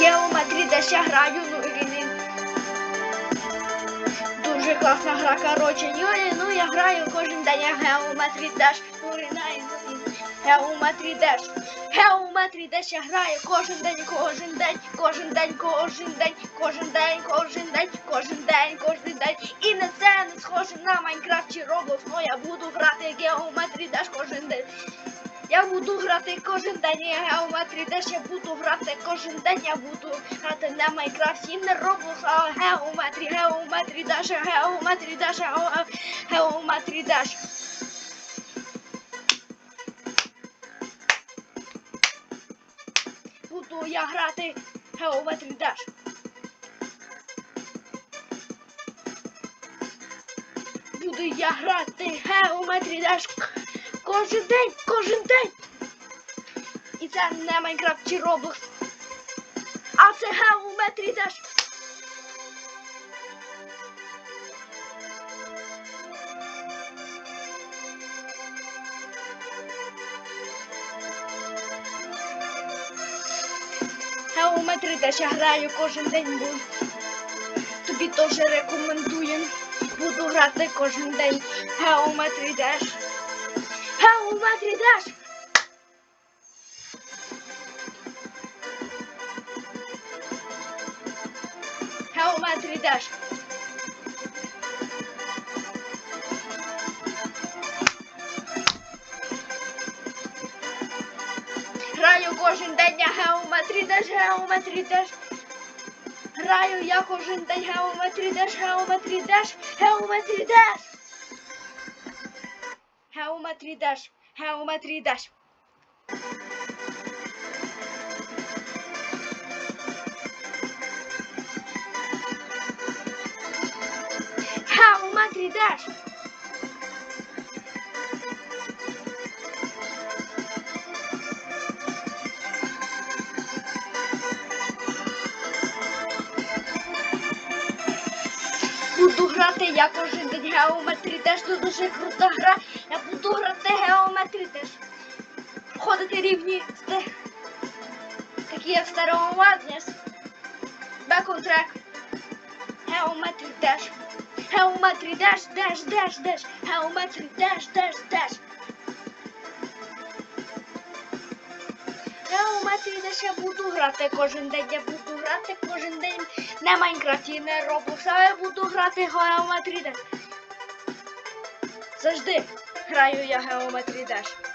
Я граю, ну і він. Дуже класна гра, коротше. Ну я граю кожен день, я. Ну і най, ну і Geometry Dash. Geometry Dash я граю кожен день, кожен день, кожен день, кожен день, кожен день, кожен день, кожен день, кожен день. І на це не схоже на Майнкрафт чи Roblox, но я буду грати Geometry Dash кожен день. Я буду грати кожен день, я Geometry Dash, я буду грати кожен день, я буду грати на Майнкрафті, не Roblox, а Geometry, Geometry Dash, Geometry Dash, Geometry Dash. Буду я грати Geometry Dash. Буду я грати Geometry Dash кожен день, кожен день. І це не Майнкрафт чи Roblox, а це Geometry Dash. Geometry Dash я граю кожен день. бо Тобі теж рекомендую. Буду грати кожен день Dash. Geometry Dash! Geometry Dash! Граю кожен день Geometry Dash. Граю я кожен день Geometry Dash, Geometry Dash, Geometry Dash. Geometry Dash, Geometry Dash. Geometry Dash. Буду грати я кожен день Geometry Dash, це дуже крута гра. Рівні такі як старого. Back on track. Geometry Dash. Geometry Dash, Dash, Dash, Dash. Geometry Dash, Dash, Dash. Geometry Dash я буду грати кожен день. Я буду грати кожен день не Майнкрафті, не Roblox, а я буду грати Geometry Dash. Завжди граю я Geometry Dash.